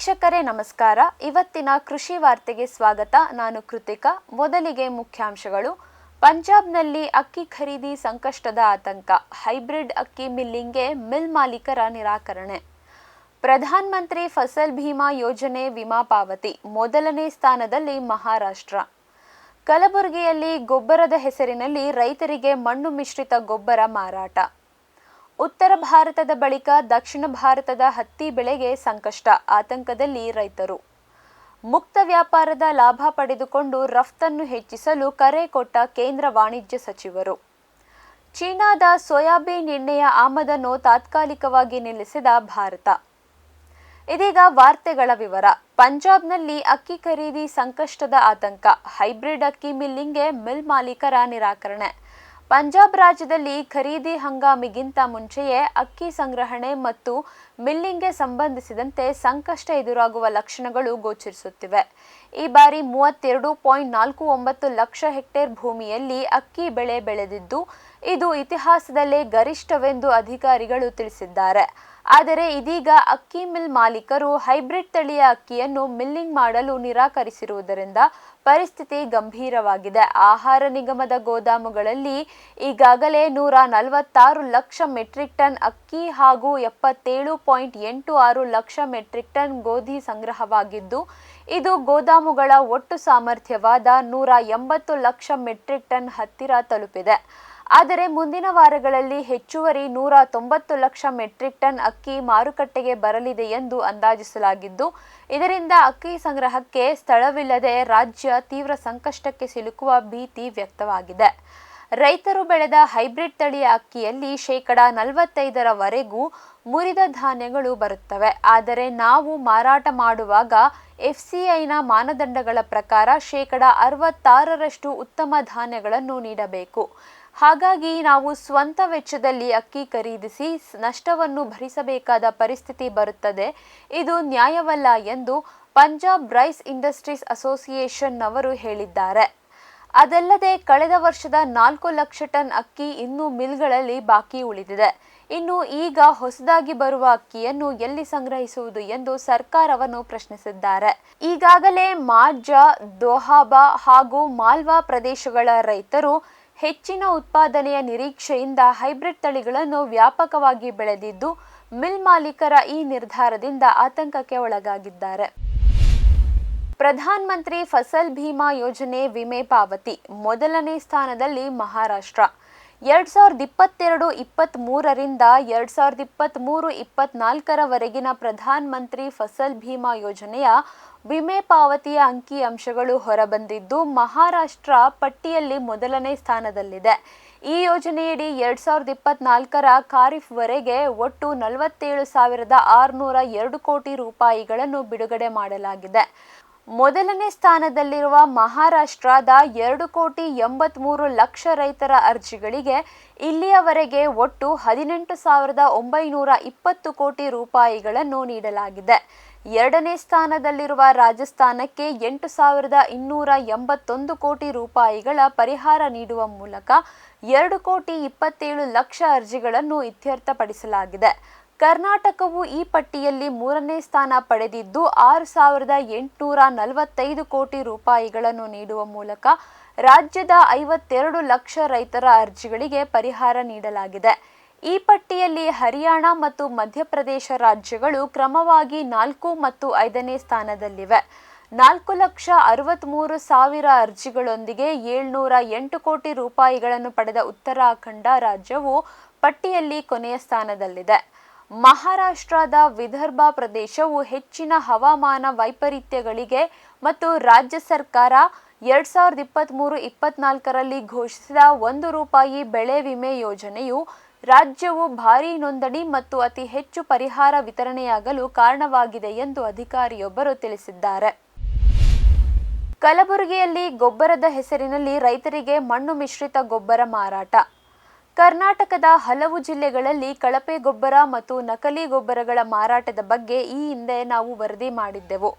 ವೀಕ್ಷಕರೇ, ನಮಸ್ಕಾರ. ಇವತ್ತಿನ ಕೃಷಿ ವಾರ್ತೆಗೆ ಸ್ವಾಗತ. ನಾನು ಕೃತಿಕಾ. ಮೊದಲಿಗೆ ಮುಖ್ಯಾಂಶಗಳು. ಪಂಜಾಬ್ನಲ್ಲಿ ಅಕ್ಕಿ ಖರೀದಿ ಸಂಕಷ್ಟದ ಆತಂಕ. ಹೈಬ್ರಿಡ್ ಅಕ್ಕಿ ಮಿಲ್ಲಿಂಗ್ಗೆ ಮಿಲ್ ಮಾಲೀಕರ ನಿರಾಕರಣೆ. ಪ್ರಧಾನ ಮಂತ್ರಿ ಫಸಲ್ ಭೀಮಾ ಯೋಜನೆ ವಿಮಾ ಪಾವತಿ. ಮೊದಲನೇ ಸ್ಥಾನದಲ್ಲಿ ಮಹಾರಾಷ್ಟ್ರ. ಕಲಬುರಗಿಯಲ್ಲಿ ಗೊಬ್ಬರದ ಹೆಸರಿನಲ್ಲಿ ರೈತರಿಗೆ ಮಣ್ಣು ಮಿಶ್ರಿತ ಗೊಬ್ಬರ ಮಾರಾಟ. ಉತ್ತರ ಭಾರತದ ಬಳಿಕ ದಕ್ಷಿಣ ಭಾರತದ ಹತ್ತಿ ಬೆಳೆಗೆ ಸಂಕಷ್ಟ, ಆತಂಕದಲ್ಲಿ ರೈತರು. ಮುಕ್ತ ವ್ಯಾಪಾರದ ಲಾಭ ಪಡೆದುಕೊಂಡು ರಫ್ತನ್ನು ಹೆಚ್ಚಿಸಲು ಕರೆ ಕೊಟ್ಟ ಕೇಂದ್ರ ವಾಣಿಜ್ಯ ಸಚಿವರು. ಚೀನಾದ ಸೋಯಾಬೀನ್ ಎಣ್ಣೆಯ ಆಮದನ್ನು ತಾತ್ಕಾಲಿಕವಾಗಿ ನಿಲ್ಲಿಸಿದ ಭಾರತ. ಇದೀಗ ವಾರ್ತೆಗಳ ವಿವರ. ಪಂಜಾಬ್ನಲ್ಲಿ ಅಕ್ಕಿ ಖರೀದಿ ಸಂಕಷ್ಟದ ಆತಂಕ. ಹೈಬ್ರಿಡ್ ಅಕ್ಕಿ ಮಿಲ್ಲಿಂಗ್ಗೆ ಮಿಲ್ ಮಾಲೀಕರ ನಿರಾಕರಣೆ. ಪಂಜಾಬ್ ರಾಜ್ಯದಲ್ಲಿ ಖರೀದಿ ಹಂಗಾಮಿಗಿಂತ ಮುಂಚೆಯೇ ಅಕ್ಕಿ ಸಂಗ್ರಹಣೆ ಮತ್ತು ಮಿಲ್ಲಿಂಗ್ಗೆ ಸಂಬಂಧಿಸಿದಂತೆ ಸಂಕಷ್ಟ ಎದುರಾಗುವ ಲಕ್ಷಣಗಳು ಗೋಚರಿಸುತ್ತಿವೆ. ಈ ಬಾರಿ ಮೂವತ್ತೆರಡು ಪಾಯಿಂಟ್ ನಾಲ್ಕು ಒಂಬತ್ತು ಲಕ್ಷ ಹೆಕ್ಟೇರ್ ಭೂಮಿಯಲ್ಲಿ ಅಕ್ಕಿ ಬೆಳೆ ಬೆಳೆದಿದ್ದು, ಇದು ಇತಿಹಾಸದಲ್ಲೇ ಗರಿಷ್ಠವೆಂದು ಅಧಿಕಾರಿಗಳು ತಿಳಿಸಿದ್ದಾರೆ. ಆದರೆ ಇದೀಗ ಅಕ್ಕಿ ಮಿಲ್ ಮಾಲೀಕರು ಹೈಬ್ರಿಡ್ ತಳಿಯ ಅಕ್ಕಿಯನ್ನು ಮಿಲ್ಲಿಂಗ್ ಮಾಡಲು ನಿರಾಕರಿಸಿರುವುದರಿಂದ ಪರಿಸ್ಥಿತಿ ಗಂಭೀರವಾಗಿದೆ. ಆಹಾರ ನಿಗಮದ ಗೋದಾಮುಗಳಲ್ಲಿ ಈಗಾಗಲೇ ನೂರ ನಲವತ್ತಾರು ಲಕ್ಷ ಮೆಟ್ರಿಕ್ ಟನ್ ಅಕ್ಕಿ ಹಾಗೂ ಎಪ್ಪತ್ತೇಳು ಪಾಯಿಂಟ್ ಎಂಟು ಆರು ಲಕ್ಷ ಮೆಟ್ರಿಕ್ ಟನ್ ಗೋಧಿ ಸಂಗ್ರಹವಾಗಿದ್ದು, ಇದು ಗೋದಾಮುಗಳ ಒಟ್ಟು ಸಾಮರ್ಥ್ಯವಾದ ನೂರ ಎಂಬತ್ತು ಲಕ್ಷ ಮೆಟ್ರಿಕ್ ಟನ್ ಹತ್ತಿರ ತಲುಪಿದೆ. ಆದರೆ ಮುಂದಿನ ವಾರಗಳಲ್ಲಿ ಹೆಚ್ಚುವರಿ ನೂರ ತೊಂಬತ್ತು ಲಕ್ಷ ಮೆಟ್ರಿಕ್ ಟನ್ ಅಕ್ಕಿ ಮಾರುಕಟ್ಟೆಗೆ ಬರಲಿದೆ ಎಂದು ಅಂದಾಜಿಸಲಾಗಿದ್ದು, ಇದರಿಂದ ಅಕ್ಕಿ ಸಂಗ್ರಹಕ್ಕೆ ಸ್ಥಳವಿಲ್ಲದೆ ರಾಜ್ಯ ತೀವ್ರ ಸಂಕಷ್ಟಕ್ಕೆ ಸಿಲುಕುವ ಭೀತಿ ವ್ಯಕ್ತವಾಗಿದೆ. ರೈತರು ಬೆಳೆದ ಹೈಬ್ರಿಡ್ ತಳಿಯ ಅಕ್ಕಿಯಲ್ಲಿ ಶೇಕಡ ನಲವತ್ತೈದರವರೆಗೂ ಮುರಿದ ಧಾನ್ಯಗಳು ಬರುತ್ತವೆ. ಆದರೆ ನಾವು ಮಾರಾಟ ಮಾಡುವಾಗ ಎಫ್ಸಿಐನ ಮಾನದಂಡಗಳ ಪ್ರಕಾರ ಶೇಕಡ ಅರವತ್ತಾರರಷ್ಟು ಉತ್ತಮ ಧಾನ್ಯಗಳನ್ನು ನೀಡಬೇಕು. ಹಾಗಾಗಿ ನಾವು ಸ್ವಂತ ವೆಚ್ಚದಲ್ಲಿ ಅಕ್ಕಿ ಖರೀದಿಸಿ ನಷ್ಟವನ್ನು ಭರಿಸಬೇಕಾದ ಪರಿಸ್ಥಿತಿ ಬರುತ್ತದೆ. ಇದು ನ್ಯಾಯವಲ್ಲ ಎಂದು ಪಂಜಾಬ್ ರೈಸ್ ಇಂಡಸ್ಟ್ರೀಸ್ ಅಸೋಸಿಯೇಷನ್ ಅವರು ಹೇಳಿದ್ದಾರೆ. ಅದಲ್ಲದೆ ಕಳೆದ ವರ್ಷದ ನಾಲ್ಕು ಲಕ್ಷ ಟನ್ ಅಕ್ಕಿ ಇನ್ನೂ ಮಿಲ್ಗಳಲ್ಲಿ ಬಾಕಿ ಉಳಿದಿದೆ. ಇನ್ನು ಈಗ ಹೊಸದಾಗಿ ಬರುವ ಅಕ್ಕಿಯನ್ನು ಎಲ್ಲಿ ಸಂಗ್ರಹಿಸುವುದು ಎಂದು ಸರ್ಕಾರವನ್ನು ಪ್ರಶ್ನಿಸಿದ್ದಾರೆ. ಈಗಾಗಲೇ ಮಾರ್ಜಾ, ದೋಹಾಬಾ ಹಾಗೂ ಮಾಲ್ವಾ ಪ್ರದೇಶಗಳ ರೈತರು ಹೆಚ್ಚಿನ ಉತ್ಪಾದನೆಯ ನಿರೀಕ್ಷೆಯಿಂದ ಹೈಬ್ರಿಡ್ ತಳಿಗಳನ್ನು ವ್ಯಾಪಕವಾಗಿ ಬೆಳೆದಿದ್ದು, ಮಿಲ್ ಮಾಲೀಕರ ಈ ನಿರ್ಧಾರದಿಂದ ಆತಂಕಕ್ಕೆ ಒಳಗಾಗಿದ್ದಾರೆ. ಪ್ರಧಾನ ಮಂತ್ರಿ ಫಸಲ್ ಭೀಮಾ ಯೋಜನೆ ವಿಮೆ ಪಾವತಿ ಮೊದಲನೇ ಸ್ಥಾನದಲ್ಲಿ ಮಹಾರಾಷ್ಟ್ರ. ಎರಡ್ ಸಾವಿರದ ಇಪ್ಪತ್ತೆರಡು ಇಪ್ಪತ್ತ್ ಮೂರರಿಂದ ಎರಡ್ ಸಾವಿರದ ಇಪ್ಪತ್ತ್ ಮೂರು ಇಪ್ಪತ್ನಾಲ್ಕರವರೆಗಿನ ಪ್ರಧಾನ ಮಂತ್ರಿ ಫಸಲ್ ಭೀಮಾ ಯೋಜನೆಯ ವಿಮೆ ಪಾವತಿಯ ಅಂಕಿ ಅಂಶಗಳು ಹೊರಬಂದಿದ್ದು ಮಹಾರಾಷ್ಟ್ರ ಪಟ್ಟಿಯಲ್ಲಿ ಮೊದಲನೇ ಸ್ಥಾನದಲ್ಲಿದೆ. ಈ ಯೋಜನೆಯಡಿ ಎರಡ್ ಸಾವಿರದ ಇಪ್ಪತ್ನಾಲ್ಕರ ಖಾರಿಫ್ವರೆಗೆ ಒಟ್ಟು ನಲವತ್ತೇಳು ಸಾವಿರದ ಆರುನೂರ ಎರಡು ಕೋಟಿ ರೂಪಾಯಿಗಳನ್ನು ಬಿಡುಗಡೆ ಮಾಡಲಾಗಿದೆ. ಮೊದಲನೇ ಸ್ಥಾನದಲ್ಲಿರುವ ಮಹಾರಾಷ್ಟ್ರದ ಎರಡು ಕೋಟಿ ಎಂಬತ್ಮೂರು ಲಕ್ಷ ರೈತರ ಅರ್ಜಿಗಳಿಗೆ ಇಲ್ಲಿಯವರೆಗೆ ಒಟ್ಟು ಹದಿನೆಂಟು ಸಾವಿರದ ಒಂಬೈನೂರ ಇಪ್ಪತ್ತು ಕೋಟಿ ರೂಪಾಯಿಗಳನ್ನು ನೀಡಲಾಗಿದೆ. ಎರಡನೇ ಸ್ಥಾನದಲ್ಲಿರುವ ರಾಜಸ್ಥಾನಕ್ಕೆ ಎಂಟು ಸಾವಿರದ ಇನ್ನೂರ ಎಂಬತ್ತೊಂದು ಕೋಟಿ ರೂಪಾಯಿಗಳ ಪರಿಹಾರ ನೀಡುವ ಮೂಲಕ ಎರಡು ಕೋಟಿ ಇಪ್ಪತ್ತೇಳು ಲಕ್ಷ ಅರ್ಜಿಗಳನ್ನು ಇತ್ಯರ್ಥಪಡಿಸಲಾಗಿದೆ. ಕರ್ನಾಟಕವು ಈ ಪಟ್ಟಿಯಲ್ಲಿ ಮೂರನೇ ಸ್ಥಾನ ಪಡೆದಿದ್ದು, ಆರು ಸಾವಿರದ ಎಂಟುನೂರ ನಲವತ್ತೈದು ಕೋಟಿ ರೂಪಾಯಿಗಳನ್ನು ನೀಡುವ ಮೂಲಕ ರಾಜ್ಯದ ಐವತ್ತೆರಡು ಲಕ್ಷ ರೈತರ ಅರ್ಜಿಗಳಿಗೆ ಪರಿಹಾರ ನೀಡಲಾಗಿದೆ. ಈ ಪಟ್ಟಿಯಲ್ಲಿ ಹರಿಯಾಣ ಮತ್ತು ಮಧ್ಯಪ್ರದೇಶ ರಾಜ್ಯಗಳು ಕ್ರಮವಾಗಿ ನಾಲ್ಕು ಮತ್ತು ಐದನೇ ಸ್ಥಾನದಲ್ಲಿವೆ. ನಾಲ್ಕು ಲಕ್ಷ ಅರವತ್ತ್ಮೂರು ಸಾವಿರ ಅರ್ಜಿಗಳೊಂದಿಗೆ ಏಳ್ನೂರ ಎಂಟು ಕೋಟಿ ರೂಪಾಯಿಗಳನ್ನು ಪಡೆದ ಉತ್ತರಾಖಂಡ ರಾಜ್ಯವು ಪಟ್ಟಿಯಲ್ಲಿ ಕೊನೆಯ ಸ್ಥಾನದಲ್ಲಿದೆ. ಮಹಾರಾಷ್ಟ್ರದ ವಿದರ್ಭ ಪ್ರದೇಶವು ಹೆಚ್ಚಿನ ಹವಾಮಾನ ವೈಪರೀತ್ಯಗಳಿಗೆ ಮತ್ತು ರಾಜ್ಯ ಸರ್ಕಾರ ಎರಡ್ ಸಾವಿರದ ಇಪ್ಪತ್ತ್ಮೂರು ಇಪ್ಪತ್ನಾಲ್ಕರಲ್ಲಿ ಘೋಷಿಸಿದ ಒಂದು ರೂಪಾಯಿ ಬೆಳೆ ವಿಮೆ ಯೋಜನೆಯು ರಾಜ್ಯವು ಭಾರೀ ನೋಂದಣಿ ಮತ್ತು ಅತಿ ಹೆಚ್ಚು ಪರಿಹಾರ ವಿತರಣೆಯಾಗಲು ಕಾರಣವಾಗಿದೆ ಎಂದು ಅಧಿಕಾರಿಯೊಬ್ಬರು ತಿಳಿಸಿದ್ದಾರೆ. ಕಲಬುರಗಿಯಲ್ಲಿ ಗೊಬ್ಬರದ ಹೆಸರಿನಲ್ಲಿ ರೈತರಿಗೆ ಮಣ್ಣು ಮಿಶ್ರಿತ ಗೊಬ್ಬರ ಮಾರಾಟ. ಕರ್ನಾಟಕದ ಹಲವು ಜಿಲ್ಲೆಗಳಲ್ಲಿ ಕಳಪೆ ಗೊಬ್ಬರ ಮತ್ತು ನಕಲಿ ಗೊಬ್ಬರಗಳ ಮಾರಾಟದ ಬಗ್ಗೆ ಈ ಹಿಂದೆ ನಾವು ವರದಿ ಮಾಡಿದ್ದೆವು.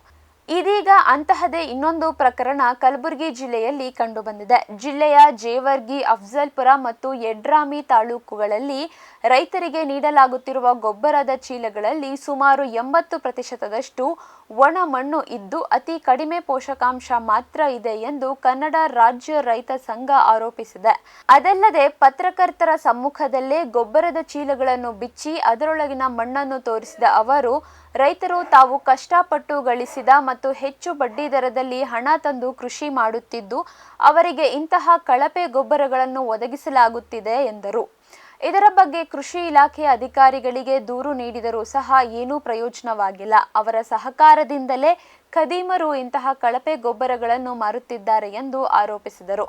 ಇದೀಗ ಅಂತಹದೇ ಇನ್ನೊಂದು ಪ್ರಕರಣ ಕಲಬುರಗಿ ಜಿಲ್ಲೆಯಲ್ಲಿ ಕಂಡುಬಂದಿದೆ ಜಿಲ್ಲೆಯ ಜೇವರ್ಗಿ ಅಫ್ಜಲ್ಪುರ ಮತ್ತು ಯಡ್ರಾಮಿ ತಾಲೂಕುಗಳಲ್ಲಿ ರೈತರಿಗೆ ನೀಡಲಾಗುತ್ತಿರುವ ಗೊಬ್ಬರದ ಚೀಲಗಳಲ್ಲಿ ಸುಮಾರು ಎಂಬತ್ತು ಪ್ರತಿಶತದಷ್ಟು ಒಣ ಮಣ್ಣು ಇದ್ದು ಅತಿ ಕಡಿಮೆ ಪೋಷಕಾಂಶ ಮಾತ್ರ ಇದೆ ಎಂದು ಕನ್ನಡ ರಾಜ್ಯ ರೈತ ಸಂಘ ಆರೋಪಿಸಿದೆ. ಅದಲ್ಲದೆ ಪತ್ರಕರ್ತರ ಸಮ್ಮುಖದಲ್ಲೇ ಗೊಬ್ಬರದ ಚೀಲಗಳನ್ನು ಬಿಚ್ಚಿ ಅದರೊಳಗಿನ ಮಣ್ಣನ್ನು ತೋರಿಸಿದ ಅವರು, ರೈತರು ತಾವು ಕಷ್ಟಪಟ್ಟು ಗಳಿಸಿದ ಮತ್ತು ಹೆಚ್ಚು ಬಡ್ಡಿ ದರದಲ್ಲಿ ಹಣ ತಂದು ಕೃಷಿ ಮಾಡುತ್ತಿದ್ದು, ಅವರಿಗೆ ಇಂತಹ ಕಳಪೆ ಗೊಬ್ಬರಗಳನ್ನು ಒದಗಿಸಲಾಗುತ್ತಿದೆ ಎಂದರು. ಇದರ ಬಗ್ಗೆ ಕೃಷಿ ಇಲಾಖೆ ಅಧಿಕಾರಿಗಳಿಗೆ ದೂರು ನೀಡಿದರೂ ಸಹ ಏನೂ ಪ್ರಯೋಜನವಾಗಿಲ್ಲ. ಅವರ ಸಹಕಾರದಿಂದಲೇ ಖದೀಮರು ಇಂತಹ ಕಳಪೆ ಗೊಬ್ಬರಗಳನ್ನು ಮಾರುತ್ತಿದ್ದಾರೆ ಎಂದು ಆರೋಪಿಸಿದರು.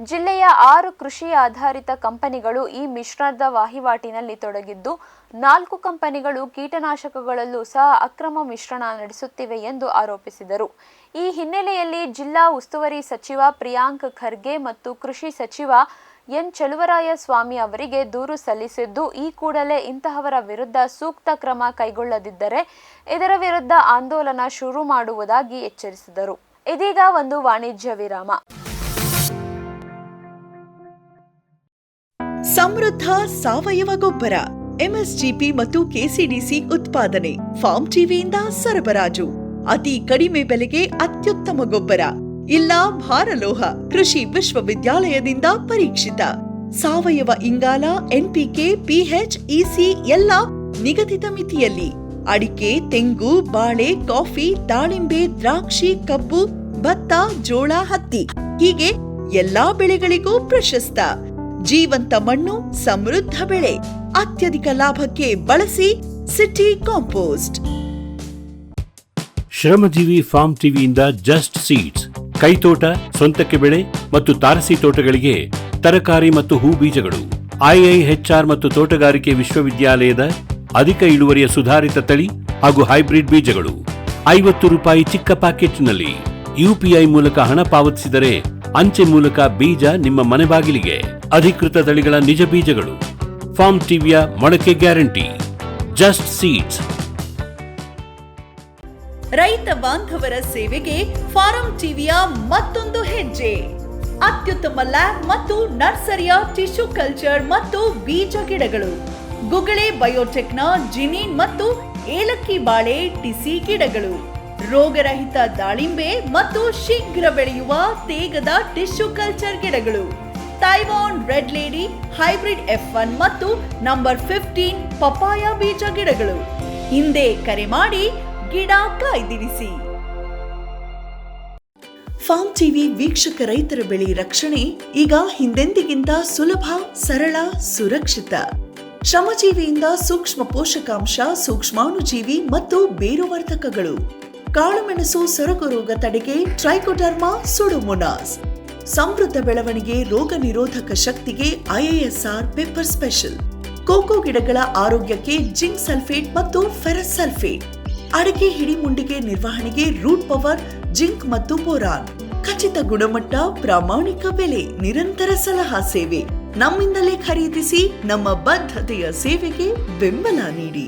ಜಿಲ್ಲೆಯ ಆರು ಕೃಷಿ ಆಧಾರಿತ ಕಂಪನಿಗಳು ಈ ಮಿಶ್ರಣದ ವಹಿವಾಟಿನಲ್ಲಿ ತೊಡಗಿದ್ದು, ನಾಲ್ಕು ಕಂಪನಿಗಳು ಕೀಟನಾಶಕಗಳಲ್ಲೂ ಸಹ ಅಕ್ರಮ ಮಿಶ್ರಣ ನಡೆಸುತ್ತಿವೆ ಎಂದು ಆರೋಪಿಸಿದರು. ಈ ಹಿನ್ನೆಲೆಯಲ್ಲಿ ಜಿಲ್ಲಾ ಉಸ್ತುವಾರಿ ಸಚಿವ ಪ್ರಿಯಾಂಕ್ ಖರ್ಗೆ ಮತ್ತು ಕೃಷಿ ಸಚಿವ ಎನ್ ಚಲುವರಾಯ ಸ್ವಾಮಿ ಅವರಿಗೆ ದೂರು ಸಲ್ಲಿಸಿದ್ದು, ಈ ಕೂಡಲೇ ಇಂತಹವರ ವಿರುದ್ಧ ಸೂಕ್ತ ಕ್ರಮ ಕೈಗೊಳ್ಳದಿದ್ದರೆ ಇದರ ವಿರುದ್ಧ ಆಂದೋಲನ ಶುರು ಮಾಡುವುದಾಗಿ ಎಚ್ಚರಿಸಿದರು. ಇದೀಗ ಒಂದು ವಾಣಿಜ್ಯ ವಿರಾಮ. ಸಮೃದ್ಧ ಸಾವಯವ ಗೊಬ್ಬರ ಎಂಎಸ್ಜಿಪಿ ಮತ್ತು ಕೆಸಿಡಿಸಿ ಉತ್ಪಾದನೆ, ಫಾರ್ಮ್ ಟಿವಿಯಿಂದ ಸರಬರಾಜು. ಅತಿ ಕಡಿಮೆ ಬೆಲೆಗೆ ಅತ್ಯುತ್ತಮ ಗೊಬ್ಬರ. ಇಲ್ಲ ಭಾರಲೋಹ ಕೃಷಿ ವಿಶ್ವವಿದ್ಯಾಲಯದಿಂದ ಪರೀಕ್ಷಿತ. ಸಾವಯವ ಇಂಗಾಲ ಎನ್ಪಿಕೆ ಪಿಎಚ್ ಇಸಿ ಎಲ್ಲ ನಿಗದಿತ ಮಿತಿಯಲ್ಲಿ. ಅಡಿಕೆ, ತೆಂಗು, ಬಾಳೆ, ಕಾಫಿ, ದಾಳಿಂಬೆ, ದ್ರಾಕ್ಷಿ, ಕಬ್ಬು, ಭತ್ತ, ಜೋಳ, ಹತ್ತಿ ಹೀಗೆ ಎಲ್ಲಾ ಬೆಳೆಗಳಿಗೂ ಪ್ರಶಸ್ತ. ಜೀವಂತ ಮಣ್ಣು, ಸಮೃದ್ಧ ಬೆಳೆ ಅತ್ಯಧಿಕ ಲಾಭಕ್ಕೆ ಬಳಸಿ ಸಿಟಿ ಕಾಂಪೋಸ್ಟ್. ಶ್ರಮಜೀವಿ ಫಾರ್ಮ್ ಟಿವಿಯಿಂದ ಜಸ್ಟ್ ಸೀಡ್ಸ್. ಕೈತೋಟ ಸ್ವಂತಕ್ಕೆ ಬೆಳೆ ಮತ್ತು ತಾರಸಿ ತೋಟಗಳಿಗೆ ತರಕಾರಿ ಮತ್ತು ಹೂ ಬೀಜಗಳು. ಐಐಎಚ್ಆರ್ ಮತ್ತು ತೋಟಗಾರಿಕೆ ವಿಶ್ವವಿದ್ಯಾಲಯದ ಅಧಿಕ ಇಳುವರಿಯ ಸುಧಾರಿತ ತಳಿ ಹಾಗೂ ಹೈಬ್ರಿಡ್ ಬೀಜಗಳು. ಐವತ್ತು ರೂಪಾಯಿ ಚಿಕ್ಕ ಪ್ಯಾಕೆಟ್ನಲ್ಲಿ ಯುಪಿಐ ಮೂಲಕ ಹಣ ಪಾವತಿಸಿದರೆ ಅಂಚೆ ಮೂಲಕ ಬೀಜ ನಿಮ್ಮ ಮನೆ ಬಾಗಿಲಿಗೆ. ಅಧಿಕೃತ ತಳಿಗಳ ನಿಜ ಬೀಜಗಳು. ಫಾರ್ಮ್ ಟಿವಿಯ ಮೊಳಕೆ ಗ್ಯಾರಂಟಿ. Just seeds. ರೈತ ಬಾಂಧವರ ಸೇವೆಗೆ ಫಾರಂ ಟಿವಿಯ ಮತ್ತೊಂದು ಹೆಜ್ಜೆ. ಅತ್ಯುತ್ತಮ ಲ್ಯಾಬ್ ಮತ್ತು ನರ್ಸರಿಯ ಟಿಶ್ಯೂ ಕಲ್ಚರ್ ಮತ್ತು ಬೀಜ ಗಿಡಗಳು. ಗುಗಳೆ ಬಯೋಟೆಕ್ನ ಜಿನೀನ್ ಮತ್ತು ಏಲಕ್ಕಿ ಬಾಳೆ, ಟಿಸಿ ಗಿಡಗಳು. ರೋಗರಹಿತ ದಾಳಿಂಬೆ ಮತ್ತು ಶೀಘ್ರ ಬೆಳೆಯುವ ತೇಗದ ಟಿಶ್ಯೂ ಕಲ್ಚರ್ ಗಿಡಗಳು. Taiwan red lady, hybrid F one ಮತ್ತು ನಂಬರ್ ಫಿಫ್ಟೀನ್ ಪಪಾಯ ಬೀಜ ಗಿಡಗಳು. ಹಿಂದೆ ಕರೆ ಮಾಡಿ ಗಿಡ ಕಾಯ್ದಿರಿಸಿ. ಫಾರ್ಮ್ ಟಿವಿ ವೀಕ್ಷಕ ರೈತರ ಬೆಳೆ ರಕ್ಷಣೆ ಈಗ ಹಿಂದೆಂದಿಗಿಂತ ಸುಲಭ, ಸರಳ, ಸುರಕ್ಷಿತ. ಶ್ರಮಜೀವಿಯಿಂದ ಸೂಕ್ಷ್ಮ ಪೋಷಕಾಂಶ, ಸೂಕ್ಷ್ಮಾಣುಜೀವಿ ಮತ್ತು ಬೇರುವರ್ಧಕಗಳು. ಕಾಳುಮೆಣಸು ಸೊರಗು ರೋಗ ತಡೆಗೆ ಟ್ರೈಕೋಡರ್ಮಾ ಸುಡುಮೊನಾಸ್. ಸಮೃದ್ಧ ಬೆಳವಣಿಗೆ ರೋಗ ನಿರೋಧಕ ಶಕ್ತಿಗೆ ಐಎಎಸ್ಆರ್ ಪೆಪ್ಪರ್ ಸ್ಪೆಷಲ್. ಕೋಕೋ ಗಿಡಗಳ ಆರೋಗ್ಯಕ್ಕೆ ಜಿಂಕ್ ಸಲ್ಫೇಟ್ ಮತ್ತು ಫೆರಸ್ ಸಲ್ಫೇಟ್. ಅಡಿಕೆ ಹಿಡಿಮುಂಡಿಗೆ ನಿರ್ವಹಣೆಗೆ ರೂಟ್ ಪವರ್, ಜಿಂಕ್ ಮತ್ತು ಬೋರಾನ್. ಖಚಿತ ಗುಣಮಟ್ಟ, ಪ್ರಾಮಾಣಿಕ ಬೆಲೆ, ನಿರಂತರ ಸಲಹಾ ಸೇವೆ. ನಮ್ಮಿಂದಲೇ ಖರೀದಿಸಿ ನಮ್ಮ ಬದ್ಧತೆಯ ಸೇವೆಗೆ ಬೆಂಬಲ ನೀಡಿ.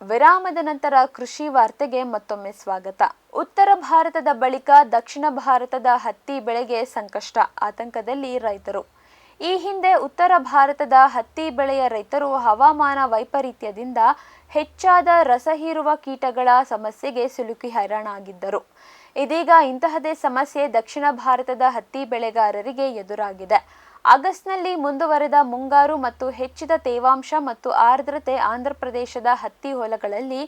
ವಿರಾಮದ ನಂತರ ಕೃಷಿ ವಾರ್ತೆಗೆ ಮತ್ತೊಮ್ಮೆ ಸ್ವಾಗತ. ಉತ್ತರ ಭಾರತದ ಬಳಿಕ ದಕ್ಷಿಣ ಭಾರತದ ಹತ್ತಿ ಬೆಳೆಗೆ ಸಂಕಷ್ಟ, ಆತಂಕದಲ್ಲಿ ರೈತರು. ಈ ಹಿಂದೆ ಉತ್ತರ ಭಾರತದ ಹತ್ತಿ ಬೆಳೆಯ ರೈತರು ಹವಾಮಾನ ವೈಪರೀತ್ಯದಿಂದ ಹೆಚ್ಚಾದ ರಸಹೀರುವ ಕೀಟಗಳ ಸಮಸ್ಯೆಗೆ ಸಿಲುಕಿ ಹೈರಾಣಾಗಿದ್ದರು. ಇದೀಗ ಇಂತಹದೇ ಸಮಸ್ಯೆ ದಕ್ಷಿಣ ಭಾರತದ ಹತ್ತಿ ಬೆಳೆಗಾರರಿಗೆ ಎದುರಾಗಿದೆ. ಆಗಸ್ಟ್ನಲ್ಲಿ ಮುಂದುವರೆದ ಮುಂಗಾರು ಮತ್ತು ಹೆಚ್ಚಿದ ತೇವಾಂಶ ಮತ್ತು ಆರ್ದ್ರತೆ ಆಂಧ್ರಪ್ರದೇಶದ ಹತ್ತಿ ಹೊಲಗಳಲ್ಲಿ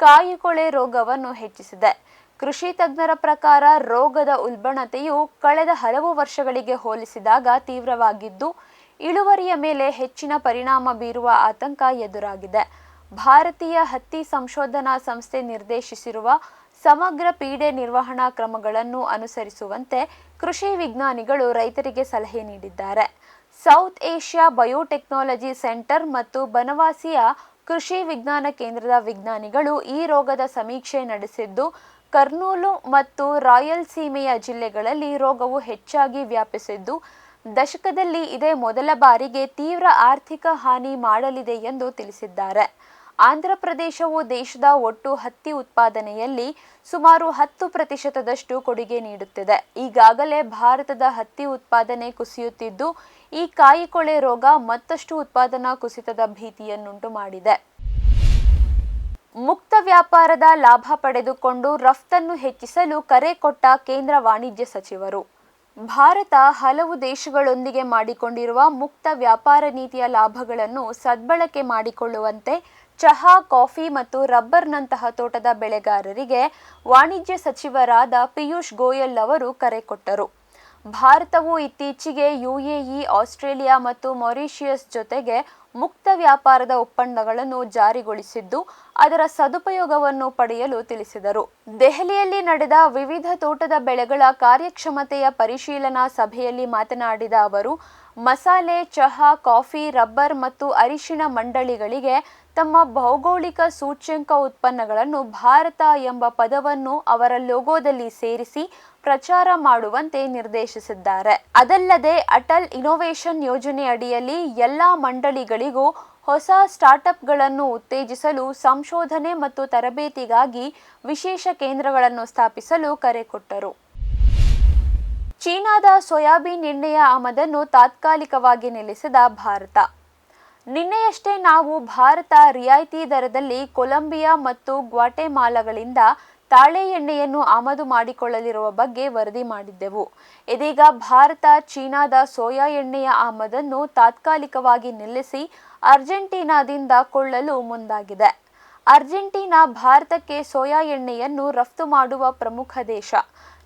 ಕಾಯಿಕೊಳೆ ರೋಗವನ್ನು ಹೆಚ್ಚಿಸಿದೆ. ಕೃಷಿ ತಜ್ಞರ ಪ್ರಕಾರ ರೋಗದ ಉಲ್ಬಣತೆಯು ಕಳೆದ ಹಲವು ವರ್ಷಗಳಿಗೆ ಹೋಲಿಸಿದಾಗ ತೀವ್ರವಾಗಿದ್ದು, ಇಳುವರಿಯ ಮೇಲೆ ಹೆಚ್ಚಿನ ಪರಿಣಾಮ ಬೀರುವ ಆತಂಕ ಎದುರಾಗಿದೆ. ಭಾರತೀಯ ಹತ್ತಿ ಸಂಶೋಧನಾ ಸಂಸ್ಥೆ ನಿರ್ದೇಶಿಸಿರುವ ಸಮಗ್ರ ಪೀಡೆ ನಿರ್ವಹಣಾ ಕ್ರಮಗಳನ್ನು ಅನುಸರಿಸುವಂತೆ ಕೃಷಿ ವಿಜ್ಞಾನಿಗಳು ರೈತರಿಗೆ ಸಲಹೆ ನೀಡಿದ್ದಾರೆ. ಸೌತ್ ಏಷ್ಯಾ ಬಯೋಟೆಕ್ನಾಲಜಿ ಸೆಂಟರ್ ಮತ್ತು ಬನವಾಸಿಯ ಕೃಷಿ ವಿಜ್ಞಾನ ಕೇಂದ್ರದ ವಿಜ್ಞಾನಿಗಳು ಈ ರೋಗದ ಸಮೀಕ್ಷೆ ನಡೆಸಿದ್ದು ಕರ್ನೂಲು ಮತ್ತು ರಾಯಲ್ಸೀಮೆಯ ಜಿಲ್ಲೆಗಳಲ್ಲಿ ರೋಗವು ಹೆಚ್ಚಾಗಿ ವ್ಯಾಪಿಸಿದ್ದು, ದಶಕದಲ್ಲಿ ಇದೇ ಮೊದಲ ಬಾರಿಗೆ ತೀವ್ರ ಆರ್ಥಿಕ ಹಾನಿ ಮಾಡಲಿದೆ ಎಂದು ತಿಳಿಸಿದ್ದಾರೆ. ಆಂಧ್ರಪ್ರದೇಶವು ದೇಶದ ಒಟ್ಟು ಹತ್ತಿ ಉತ್ಪಾದನೆಯಲ್ಲಿ ಸುಮಾರು ಹತ್ತು ಪ್ರತಿಶತದಷ್ಟು ಕೊಡುಗೆ ನೀಡುತ್ತಿದೆ. ಈಗಾಗಲೇ ಭಾರತದ ಹತ್ತಿ ಉತ್ಪಾದನೆ ಕುಸಿಯುತ್ತಿದ್ದು, ಈ ಕಾಯಿಕೊಳೆ ರೋಗ ಮತ್ತಷ್ಟು ಉತ್ಪಾದನಾ ಕುಸಿತದ ಭೀತಿಯನ್ನುಂಟು ಮಾಡಿದೆ ಮುಕ್ತ ವ್ಯಾಪಾರದ ಲಾಭ ಪಡೆದುಕೊಂಡು ರಫ್ತನ್ನು ಹೆಚ್ಚಿಸಲು ಕರೆ ಕೊಟ್ಟ ಕೇಂದ್ರ ವಾಣಿಜ್ಯ ಸಚಿವರು. ಭಾರತ ಹಲವು ದೇಶಗಳೊಂದಿಗೆ ಮಾಡಿಕೊಂಡಿರುವ ಮುಕ್ತ ವ್ಯಾಪಾರ ನೀತಿಯ ಲಾಭಗಳನ್ನು ಸದ್ಬಳಕೆ ಮಾಡಿಕೊಳ್ಳುವಂತೆ ಚಹಾ, ಕಾಫಿ ಮತ್ತು ರಬ್ಬರ್ನಂತಹ ತೋಟದ ಬೆಳೆಗಾರರಿಗೆ ವಾಣಿಜ್ಯ ಸಚಿವರಾದ ಪಿಯೂಷ್ ಗೋಯಲ್ ಅವರು ಕರೆ ಕೊಟ್ಟರು. ಭಾರತವು ಇತ್ತೀಚೆಗೆ ಯುಎಇ, ಆಸ್ಟ್ರೇಲಿಯಾ ಮತ್ತು ಮೊರಿಷಿಯಸ್ ಜೊತೆಗೆ ಮುಕ್ತ ವ್ಯಾಪಾರದ ಒಪ್ಪಂದಗಳನ್ನು ಜಾರಿಗೊಳಿಸಿದ್ದು, ಅದರ ಸದುಪಯೋಗವನ್ನು ಪಡೆಯಲು ತಿಳಿಸಿದರು. ದೆಹಲಿಯಲ್ಲಿ ನಡೆದ ವಿವಿಧ ತೋಟದ ಬೆಳೆಗಳ ಕಾರ್ಯಕ್ಷಮತೆಯ ಪರಿಶೀಲನಾ ಸಭೆಯಲ್ಲಿ ಮಾತನಾಡಿದ ಅವರು, ಮಸಾಲೆ, ಚಹಾ, ಕಾಫಿ, ರಬ್ಬರ್ ಮತ್ತು ಅರಿಶಿಣ ಮಂಡಳಿಗಳಿಗೆ ತಮ್ಮ ಭೌಗೋಳಿಕ ಸೂಚ್ಯಂಕ ಉತ್ಪನ್ನಗಳನ್ನು ಭಾರತ ಎಂಬ ಪದವನ್ನು ಅವರ ಲೋಗೋದಲ್ಲಿ ಸೇರಿಸಿ ಪ್ರಚಾರ ಮಾಡುವಂತೆ ನಿರ್ದೇಶಿಸಿದ್ದಾರೆ. ಅದಲ್ಲದೆ ಅಟಲ್ ಇನೋವೇಷನ್ ಯೋಜನೆ ಅಡಿಯಲ್ಲಿ ಎಲ್ಲಾ ಮಂಡಳಿಗಳಿಗೂ ಹೊಸ ಸ್ಟಾರ್ಟ್ಅಪ್ಗಳನ್ನು ಉತ್ತೇಜಿಸಲು, ಸಂಶೋಧನೆ ಮತ್ತು ತರಬೇತಿಗಾಗಿ ವಿಶೇಷ ಕೇಂದ್ರಗಳನ್ನು ಸ್ಥಾಪಿಸಲು ಕರೆ ಕೊಟ್ಟರು. ಚೀನಾದ ಸೋಯಾಬೀನ್ ಎಣ್ಣೆಯ ಆಮದನ್ನು ತಾತ್ಕಾಲಿಕವಾಗಿ ನಿಲ್ಲಿಸಿದ ಭಾರತ. ನಿನ್ನೆಯಷ್ಟೇ ನಾವು ಭಾರತ ರಿಯಾಯಿತಿ ದರದಲ್ಲಿ ಕೊಲಂಬಿಯಾ ಮತ್ತು ಗ್ವಾಟೆಮಾಲಾಗಳಿಂದ ತಾಳೆ ಎಣ್ಣೆಯನ್ನು ಆಮದು ಮಾಡಿಕೊಳ್ಳಲಿರುವ ಬಗ್ಗೆ ವರದಿ ಮಾಡಿದ್ದೆವು. ಇದೀಗ ಭಾರತ, ಚೀನಾದ ಸೋಯಾ ಎಣ್ಣೆಯ ಆಮದನ್ನು ತಾತ್ಕಾಲಿಕವಾಗಿ ನಿಲ್ಲಿಸಿ ಅರ್ಜೆಂಟೀನಾದಿಂದ ಕೊಳ್ಳಲು ಮುಂದಾಗಿದೆ. ಅರ್ಜೆಂಟೀನಾ ಭಾರತಕ್ಕೆ ಸೋಯಾ ಎಣ್ಣೆಯನ್ನು ರಫ್ತು ಮಾಡುವ ಪ್ರಮುಖ ದೇಶ.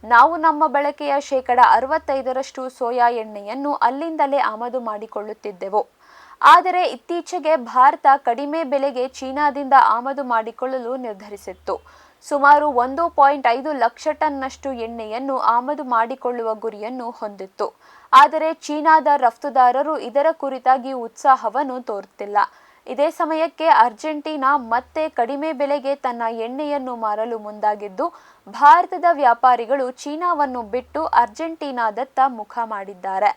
ನಾವು ನಮ್ಮ ಬಳಕೆಯ ಶೇಕಡ ಅರವತ್ತೈದರಷ್ಟು ಸೋಯಾ ಎಣ್ಣೆಯನ್ನು ಅಲ್ಲಿಂದಲೇ ಆಮದು ಮಾಡಿಕೊಳ್ಳುತ್ತಿದ್ದೆವು. ಆದರೆ ಇತ್ತೀಚೆಗೆ ಭಾರತ ಕಡಿಮೆ ಬೆಲೆಗೆ ಚೀನಾದಿಂದ ಆಮದು ಮಾಡಿಕೊಳ್ಳಲು ನಿರ್ಧರಿಸಿತ್ತು. ಸುಮಾರು ಒಂದು ಪಾಯಿಂಟ್ ಐದು ಲಕ್ಷ ಟನ್ನಷ್ಟು ಎಣ್ಣೆಯನ್ನು ಆಮದು ಮಾಡಿಕೊಳ್ಳುವ ಗುರಿಯನ್ನು ಹೊಂದಿತ್ತು. ಆದರೆ ಚೀನಾದ ರಫ್ತುದಾರರು ಇದರ ಕುರಿತಾಗಿ ಉತ್ಸಾಹವನ್ನು ತೋರುತ್ತಿಲ್ಲ. ಇದೇ ಸಮಯಕ್ಕೆ ಅರ್ಜೆಂಟೀನಾ ಮತ್ತೆ ಕಡಿಮೆ ಬೆಲೆಗೆ ತನ್ನ ಎಣ್ಣೆಯನ್ನು ಮಾರಲು ಮುಂದಾಗಿದ್ದು, ಭಾರತದ ವ್ಯಾಪಾರಿಗಳು ಚೀನಾವನ್ನು ಬಿಟ್ಟು ಅರ್ಜೆಂಟೀನಾದತ್ತ ಮುಖ ಮಾಡಿದ್ದಾರೆ.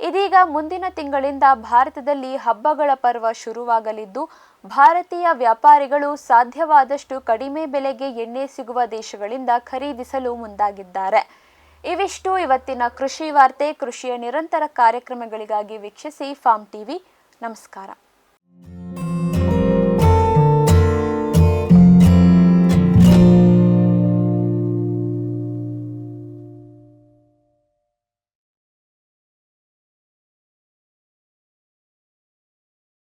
ಇದೀಗ ಮುಂದಿನ ತಿಂಗಳಿಂದ ಭಾರತದಲ್ಲಿ ಹಬ್ಬಗಳ ಪರ್ವ ಶುರುವಾಗಲಿದ್ದು ಭಾರತೀಯ ವ್ಯಾಪಾರಿಗಳು ಸಾಧ್ಯವಾದಷ್ಟು ಕಡಿಮೆ ಬೆಲೆಗೆ ಎಣ್ಣೆ ಸಿಗುವ ದೇಶಗಳಿಂದ ಖರೀದಿಸಲು ಮುಂದಾಗಿದ್ದಾರೆ. ಇವಿಷ್ಟು ಇವತ್ತಿನ ಕೃಷಿ ವಾರ್ತೆ. ಕೃಷಿಯ ನಿರಂತರ ಕಾರ್ಯಕ್ರಮಗಳಿಗಾಗಿ ವೀಕ್ಷಿಸಿ ಫಾರ್ಮ್ ಟಿವಿ. ನಮಸ್ಕಾರ.